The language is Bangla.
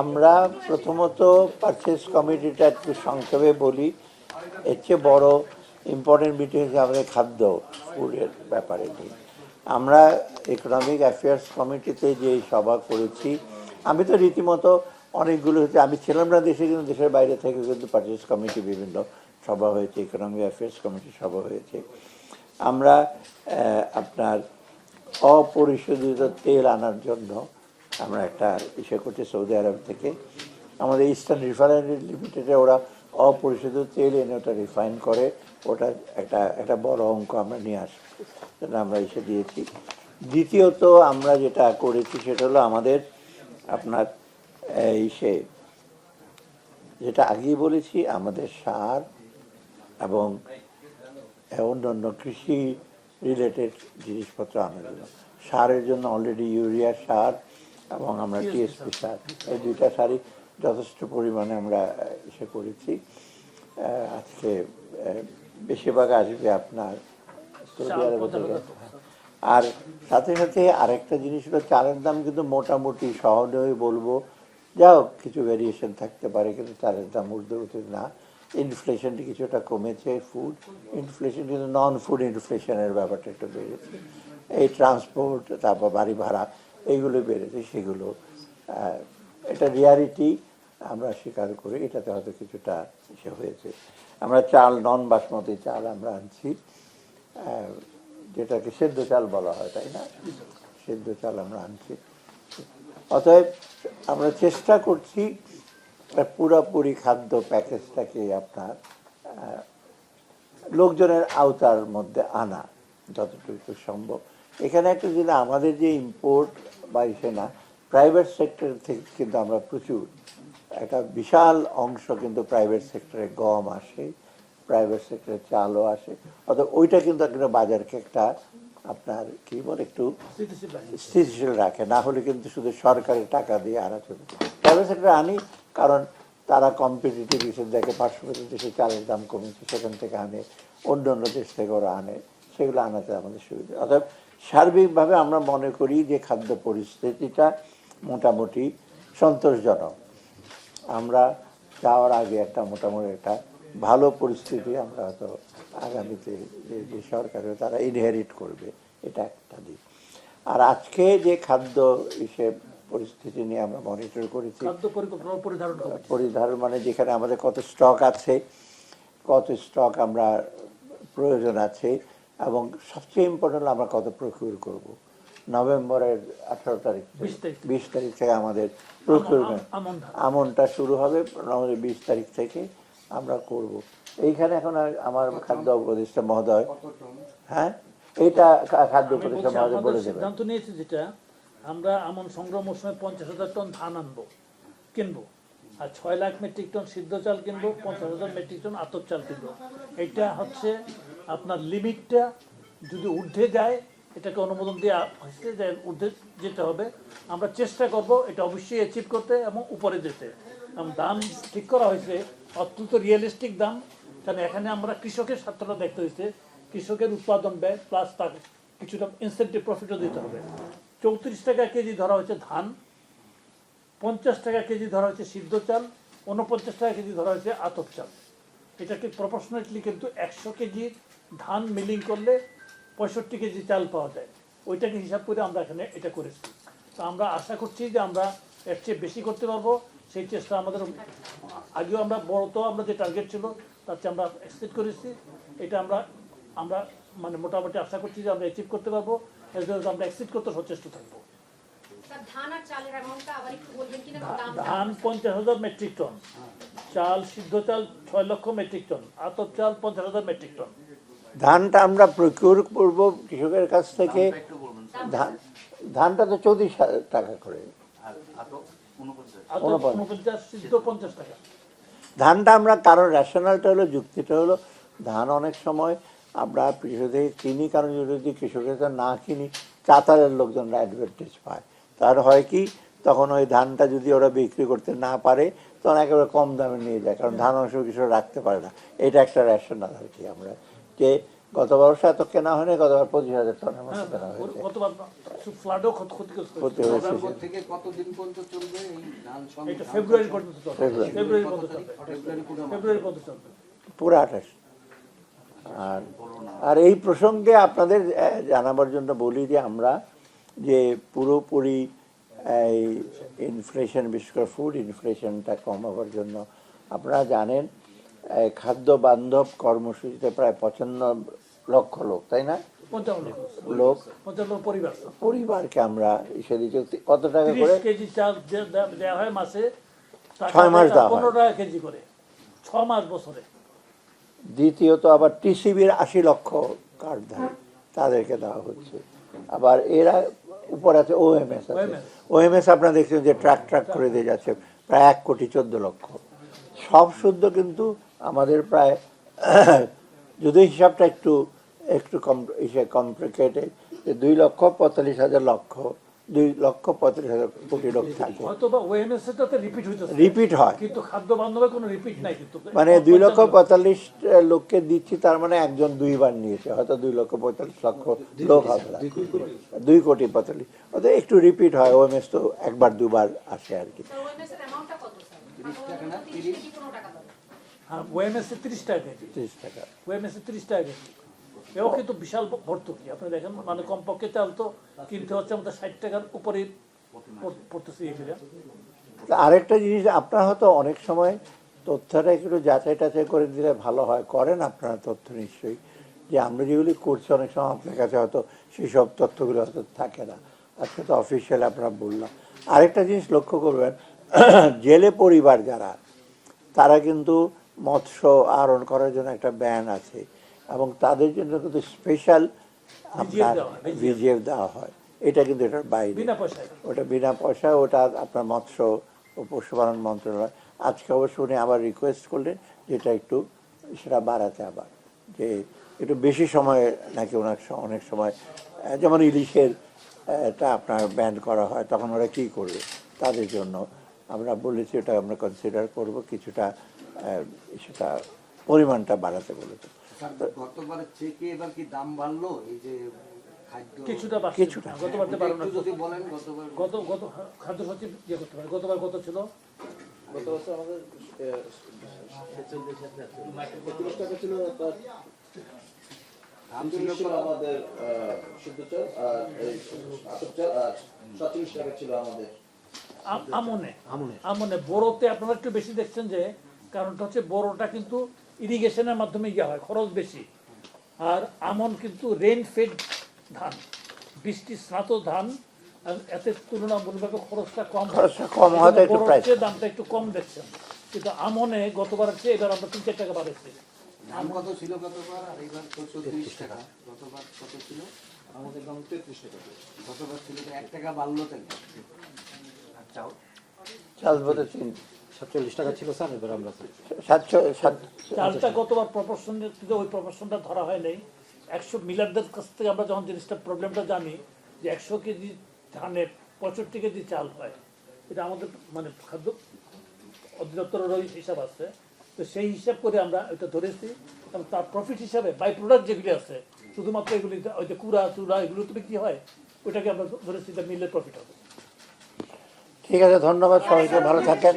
আমরা প্রথমত পারচেস কমিটিটা একটু সংক্ষেপে বলি। এর চেয়ে বড়ো ইম্পর্টেন্ট মিটিং হচ্ছে আমাদের খাদ্য ফুডের ব্যাপারে নিয়ে। আমরা ইকোনমিক অ্যাফেয়ার্স কমিটিতে যে সভা করেছি, আমি তো রীতিমতো অনেকগুলো হচ্ছে, আমি ছিলাম না দেশে, কিন্তু দেশের বাইরে থেকে কিন্তু পারচেস কমিটি বিভিন্ন সভা হয়েছে ইকোনমিক অ্যাফেয়ার্স কমিটি সভা হয়েছে। আমরা আপনার অপরিশোধিত তেল আনার জন্য আমরা একটা ইসে করছি সৌদি আরব থেকে। আমাদের ইস্টার্ন রিফাইনারি লিমিটেডে ওরা অপরিশোধিত তেল এনে ওটা রিফাইন করে, ওটা একটা একটা বড় অঙ্ক আমরা নিয়ে আসব সেটা আমরা এসে দিয়েছি। দ্বিতীয়ত আমরা যেটা করেছি সেটা হলো আমাদের আপনার, এই সে যেটা আগেই বলেছি, আমাদের সার এবং অন্যান্য কৃষি রিলেটেড জিনিসপত্র আনার জন্য। সারের জন্য অলরেডি ইউরিয়া সার এবং আমরা টিএসপি সার এই দুইটা সারই যথেষ্ট পরিমাণে আমরা ইসে করেছি। আজকে বেশিরভাগ আসবে আপনার সৌদি আরবে থেকে আর সাথে সাথে আরেকটা জিনিস হলো চালের দাম কিন্তু মোটামুটি সহজেই বলব যাও কিছু ভেরিয়েশন থাকতে পারে কিন্তু চালের দাম ঊর্ধ্বগতি না। ইনফ্লেশনটি কিছুটা কমেছে ফুড ইনফ্লেশন কিন্তু নন ফুড ইনফ্লেশনের ব্যাপারটা একটু বেড়েছে। এই ট্রান্সপোর্ট তারপর বাড়ি ভাড়া এইগুলো বেড়েছে, সেগুলো এটা রিয়ালিটি আমরা স্বীকার করি, এটাতে হয়তো কিছুটা ইসে হয়েছে। আমরা চাল নন বাসমতি চাল আমরা আনছি যেটাকে সেদ্ধ চাল বলা হয়, তাই না? সেদ্ধ চাল আমরা আনছি। অতএব আমরা চেষ্টা করছি পুরোপুরি খাদ্য প্যাকেজটাকে আপনার লোকজনের আওতার মধ্যে আনা, যতটুকু সম্ভব। এখানে একটা যেটা আমাদের যে ইম্পোর্ট বা ইসে না প্রাইভেট সেক্টর থেকে কিন্তু আমরা প্রচুর, একটা বিশাল অংশ কিন্তু প্রাইভেট সেক্টরে গম আসে প্রাইভেট সেক্টরে চালও আসে, অর্থাৎ ওইটা কিন্তু একটা বাজারকে একটা আপনার কি বলে একটু স্থিতিশীল রাখে, না হলে কিন্তু শুধু সরকারের টাকা দিয়ে আনা চলবে প্রাইভেট সেক্টরে আনি, কারণ তারা কম্পিটিটিভ হিসেবে দেখে পার্শ্ববর্তী দেশে চালের দাম কমেছে, সেখান থেকে আনে অন্য অন্য দেশ থেকে ওরা আনে, সেগুলো আনাতে আমাদের সুবিধা। অর্থাৎ সার্বিকভাবে আমরা মনে করি যে খাদ্য পরিস্থিতিটা মোটামুটি সন্তোষজনক। আমরা যাওয়ার আগে একটা মোটামুটি একটা ভালো পরিস্থিতি আমরা হয়তো আগামীতে যে যে সরকার তারা ইনহেরিট করবে এটা একটা দিক। আর আজকে যে খাদ্য হিসেব পরিস্থিতি নিয়ে আমরা মনিটর করেছি পরিধারণ মানে যেখানে আমাদের কত স্টক আছে কত স্টক আমরা প্রয়োজন আছে এবং সবচেয়ে ইম্পর্টেন্ট আমরা কত প্রকিউর করব। নভেম্বরের আঠারো তারিখ থেকে- 20 বিশ তারিখ থেকে আমাদের প্রকিউরমেন্ট। আমনটা শুরু হবে নভেম্বর বিশ তারিখ থেকে আমরা করব। এইখানে এখন আমার খাদ্য উপদেষ্টা মহোদয় হ্যাঁ? এটা খাদ্য উপদেষ্টা মহোদয় বলে দেবেন। সিদ্ধান্ত নিয়েছি যেটা আমরা আমন সংগ্রহ মৌসুমে পঞ্চাশ হাজার টন ধান আনব কিনবো। আর ছয় লাখ মেট্রিক টন সিদ্ধ চাল কিনবো পঞ্চাশ হাজার মেট্রিক টন আতপ চাল কিনবো। এটা হচ্ছে আপনার লিমিটটা যদি ঊর্ধ্বে যায়, এটাকে অনুমোদন দেওয়া হয়েছে যে ঊর্ধ্বে যেতে হবে। আমরা চেষ্টা করব এটা অবশ্যই অ্যাচিভ করতে এবং উপরে যেতে। দাম ঠিক করা হয়েছে, অত্যন্ত রিয়েলিস্টিক দাম। কারণ এখানে আমরা কৃষকের স্বার্থটা দেখতে হয়েছে। কৃষকের উৎপাদন ব্যয় প্লাস তার কিছুটা ইনসেন্টিভ প্রফিটও দিতে হবে। চৌত্রিশ টাকা কেজি ধরা হয়েছে ধান, পঞ্চাশ টাকা কেজি ধরা হয়েছে সিদ্ধ চাল উনপঞ্চাশ টাকা কেজি ধরা হয়েছে আতপ চাল। এটাকে প্রপোর্শনেটলি কিন্তু একশো কেজি ধান মিলিং করলে পঁয়ষট্টি কেজি চাল পাওয়া যায়। ওইটাকে হিসাব করে আমরা এখানে এটা করেছি। তো আমরা আশা করছি যে আমরা এর চেয়ে বেশি করতে পারব। সেই চেষ্টা আমাদের আগেও আমরা বড় তো আমরা যে টার্গেট ছিল তার চেয়ে আমরা এক্সিড করেছি। এটা আমরা আমরা মানে মোটামুটি আশা করছি যে আমরা অ্যাচিভ করতে পারব। এর জন্য আমরা এক্সিড করতে সচেষ্ট থাকব। ধান পঞ্চাশ হাজার মেট্রিক টন চাল সিদ্ধ চাল ছয় লক্ষ মেট্রিক টন আতপ চাল পঞ্চাশ হাজার মেট্রিক টন। ধানটা আমরা প্রকিউর করব কৃষকের কাছ থেকে। ধান ধানটা তো চৌত্রিশ হাজার টাকা করে। ধানটা আমরা কারণ রেশনালটা হলো যুক্তিটা হলো ধান অনেক সময় আমরা কৃষক থেকে কিনি কারণ যদি কৃষকের কাছে না কিনি চাতারের লোকজনরা অ্যাডভান্টেজ পায়। তার হয় কি তখন ওই ধানটা যদি ওরা বিক্রি করতে না পারে তখন একেবারে কম দামে নিয়ে যায় কারণ ধান অংশ কিছু রাখতে পারে না। এটা একটা রেশনাল আর কি আমরা। যে গত বর্ষ এত কেনা হয়নি গতবার পঁচিশ হাজার টনের মতো হ্যাঁ কেনা হয়েছে। গতবার পুরো আঠাশ। আর আর এই প্রসঙ্গে আপনাদের জানাবার জন্য বলি যে আমরা যে পুরোপুরি এই ইনফ্লেশন বিশেষ করে ফুড ইনফ্লেশনটা কমাবার জন্য। আপনারা জানেন খাদ্য বান্ধব কর্মসূচিতে প্রায় পছন্দ লক্ষ লোক তাই না? লোক। পরিবার। পরিবারকে আমরা দিচ্ছি কত টাকা করে? কেজি চাল দেওয়া হয় মাসে। ছয় মাস দেওয়া পনেরো টাকা কেজি করে। ছ মাস বছরে। দ্বিতীয়ত আবার টিসিবির আশি লক্ষ কার্ডধারী তাদেরকে দেওয়া হচ্ছে। আবার এরা উপর আছে ওএমএস আছে। ওএমএস আপনারা দেখছেন যে ট্রাক ট্রাক করে দিয়ে যাচ্ছে প্রায় এক কোটি চোদ্দ লক্ষ। সব শুদ্ধ কিন্তু আমাদের প্রায় যদি হিসাবটা একটু একটু কম কমপ্লিকেটেড যে দুই লক্ষ পঁয়তাল্লিশ হাজার লক্ষ। দুই লক্ষ পঁয়তাল্লিশ হাজার কোটি লোক থাকে। রিপিট হয়। কিন্তু খাদ্য বান্ধবে কোনো রিপিট নাই কিন্তু। মানে দুই লক্ষ পঁয়তাল্লিশ লোককে দিচ্ছি তার মানে একজন দুইবার নিয়েছে। হয়তো দুই লক্ষ পঁয়তাল্লিশ লক্ষ লোক হবে। দুই কোটি পঁয়তাল্লিশ। একটু রিপিট হয় ওএমএস তো একবার দুবার আসে আর কি। ওএমএস এর অ্যামাউন্টটা কত স্যার? তিরিশ টাকা না? তিরিশ টাকা হ্যাঁ ওএমএস এ তিরিশ টাকা এও কিন্তু বিশাল ভর্তুকি। আপনি দেখেন মানে কমপক্ষে চাল তো কিনতে হচ্ছে আমাদের ষাট টাকার উপরে পড়- পড়তেছে আরেকটা জিনিস, আপনার হয়তো অনেক সময় তথ্যটা একটু যাচাই টাচাই করে দিলে ভালো হয়। করেন আপনারা তথ্য নিশ্চয়ই। যে আমরা যেগুলি করছি, অনেক সময় আপনার কাছে হয়তো সেই সব তথ্যগুলো হয়তো থাকে না। আজকে তো অফিসিয়াল আপনারা বললাম। আরেকটা জিনিস লক্ষ্য করবেন, জেলে পরিবার যারা, তারা কিন্তু মৎস্য আহরণ করার জন্য একটা ব্যান আছে। এবং তাদের জন্য কিন্তু স্পেশাল আপনার ভিজিএফ দেওয়া হয়। এটা কিন্তু এটার বাইরে। ওটা বিনা পয়সায় ওটা আপনার মৎস্য ও পশুপালন মন্ত্রণালয়। আজকে অবশ্য উনি আবার রিকোয়েস্ট করলেন যেটা একটু সেটা বাড়াতে আবার যে একটু বেশি সময় নাকি ওনার অনেক সময় যেমন ইলিশের এটা আপনার ব্যান করা হয় তখন ওরা কী করবে? তাদের জন্য আমরা বলেছি ওটা আমরা কনসিডার করব কিছুটা সেটা পরিমাণটা বাড়াতে বলেছি। গতবারের থেকে এবার কি দাম বাড়লো? এই যে কিছুটা কিছুটা। গতবার তো বাড়ো না। একটু যদি বলেন গতবার গত গত খাদ্য সচিব ইয়ে করতে পারে। গতবার কত ছিল? গত বছর আমাদের একত্রিশ টাকা ছিল দাম ছিল ছিল আমাদের শুদ্ধ চাল আর এই আতপ চাল আর সাতচল্লিশ টাকা ছিল আমাদের। আম- আমনে। আমনে। বোরোতে আপনারা একটু বেশি দেখছেন যে কারণটা হচ্ছে বোরোটা কিন্তু ইরিগেশনের মাধ্যমে ইয়ে হয় খরচ বেশি। আর আমন কিন্তু রেন ফেড ধান বৃষ্টি স্নাত ধান আর এতে তুলনামূলকভাবে খরচটা কম। খরচটা কম হয় একটু দামটা একটু কম দেখছেন। কিন্তু আমনে গতবার চেয়ে এবার আমরা তিন চার টাকা দাম কত ছিল গতবার? আর এবার চৌত্রিশ টাকা। গতবার কত ছিল? আমাদের দাম তেত্রিশ টাকা। গতবার ছিল এক টাকা বাড়লো তাই আচ্ছা চাল? বোধহয় তিন। সাতচল্লিশ টাকা ছিল স্যার এবার আমরা সাতশো চালটা গতবার প্রপোর্শন ওই প্রপোর্শনটা ধরা হয় নাই। একশো মিলারদের কাছ থেকে আমরা যখন জিনিসটা প্রবলেমটা জানি যে একশো কেজি ধানে পঁয়ষট্টি কেজি চাল হয়। এটা আমাদের মানে খাদ্য অধিদপ্তরের ওই হিসাব আছে। তো সেই হিসাব করে আমরা এটা ধরেছি। এবং তার প্রফিট হিসাবে বাই প্রোডাক্ট যেগুলি আছে শুধুমাত্র এগুলি ওই যে কুড়া চূড়া এগুলো তো বিক্রি হয় ওইটাকে আমরা ধরেছি যে মিলের প্রফিট হবে। ঠিক আছে ধন্যবাদ সবাইকে ভালো থাকেন।